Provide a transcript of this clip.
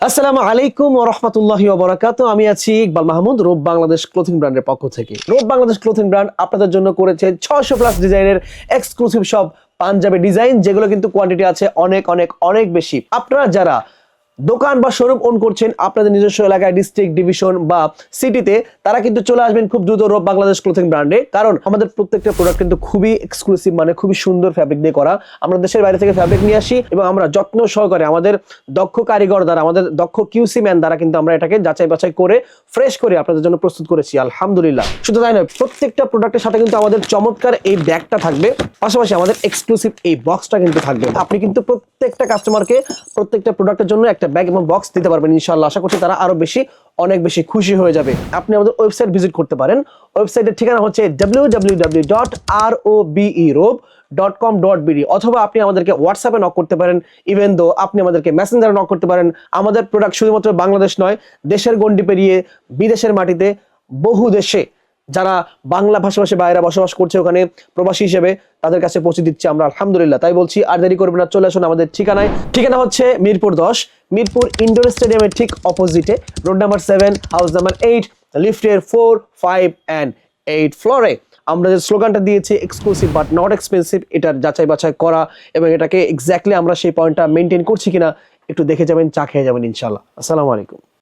আসসালামু আলাইকুম রহমতুল্লাহি ওবরাকাত আমি আছি ইকবাল মাহমুদ, রূপ বাংলাদেশ ক্লোথিং ব্র্যান্ডের পক্ষ থেকে। রূপ বাংলাদেশ ক্লোথিং ব্র্যান্ড আপনাদের জন্য করেছে ছশো প্লাস ডিজাইনের এক্সক্লুসিভ সব পাঞ্জাবি ডিজাইন যেগুলো কিন্তু কোয়ান্টিটি আছে অনেক অনেক অনেক বেশি। আপনারা যারা দোকান বা শোরুম ওন করছেন আপনাদের নিজস্ব এলাকায় ডিস্ট্রিক্ট ডিভিশন বা সিটিতে তারা কিন্তু চলে আসবেন খুব দ্রুত রূপ বাংলাদেশ ক্লোথিং ব্র্যান্ডে কারণ আমাদের প্রত্যেকটা প্রোডাক্ট কিন্তু খুবই এক্সক্লুসিভ মানে খুবই সুন্দর ফ্যাব্রিক দিয়ে করা। আমরা দেশের বাইরে থেকে ফ্যাব্রিক নিয়ে আসি এবং আমরা যত্ন সহকারে আমাদের দক্ষ কারিগর দ্বারা, আমাদের দক্ষ কিউসি ম্যান দ্বারা কিন্তু আমরা এটাকে যাচাই বাছাই করে ফ্রেশ করে আপনাদের জন্য প্রস্তুত করেছি, আলহামদুলিল্লাহ। শুধু তাই নয়, প্রত্যেকটা প্রোডাক্টের সাথে কিন্তু আমাদের চমৎকার এই ব্যাগটা থাকবে। পাশাপাশি আমাদের এক্সক্লুসিভ এই বক্সটা কিন্তু থাকবে। আপনি কিন্তু প্রত্যেকটা কাস্টমারকে প্রত্যেকটা প্রোডাক্টের জন্য একটা ব্যাগ এবং বক্স দিতে পারবেন ইনশাআল্লাহ। আশা করছি তারা আরও বেশি, অনেক বেশি খুশি হয়ে যাবে। আপনি আমাদের ওয়েবসাইট ভিজিট করতে পারেন। ওয়েবসাইটের ঠিকানা হচ্ছে W W W dot R dot com dot BD অথবা আপনি আমাদেরকে হোয়াটসঅ্যাপে নক করতে পারেন। ইভেন দো আপনি আমাদেরকে মেসেঞ্জারে নক করতে পারেন। আমাদের প্রোডাক্ট শুধুমাত্র বাংলাদেশ নয়, দেশের গণ্ডি পেরিয়ে বিদেশের মাটিতে বহু দেশে যারা বাংলা ভাষাভাষী বাইরে বসবাস করছে ওখানে প্রবাসী হিসেবে তাদের কাছে পৌঁছে দিচ্ছে আমরা, আলহামদুলিল্লাহ, তাই বলছি, আর দেরি করবেন না, চলে আসুন আমাদের ঠিকানায়। ঠিকানা হচ্ছে মিরপুর দশ, মিরপুর ইন্ডোর স্টেডিয়ামের ঠিক অপোজিটে, road number seven, house number eight লিফটের ফোর, ফাইভ অ্যান্ড এইট ফ্লোরে। আমরা যে স্লোগানটা দিয়েছি এক্সক্লুসিভ বাট নট এক্সপেন্সিভ এটার যাচাই বাছাই করা এবং এটাকে এক্স্যাক্টলি আমরা সেই পয়েন্টটা মেনটেন করছি কিনা, একটু দেখে যাবেন, চা খেয়ে যাবেন ইনশাল্লাহ আসসালামু আলাইকুম।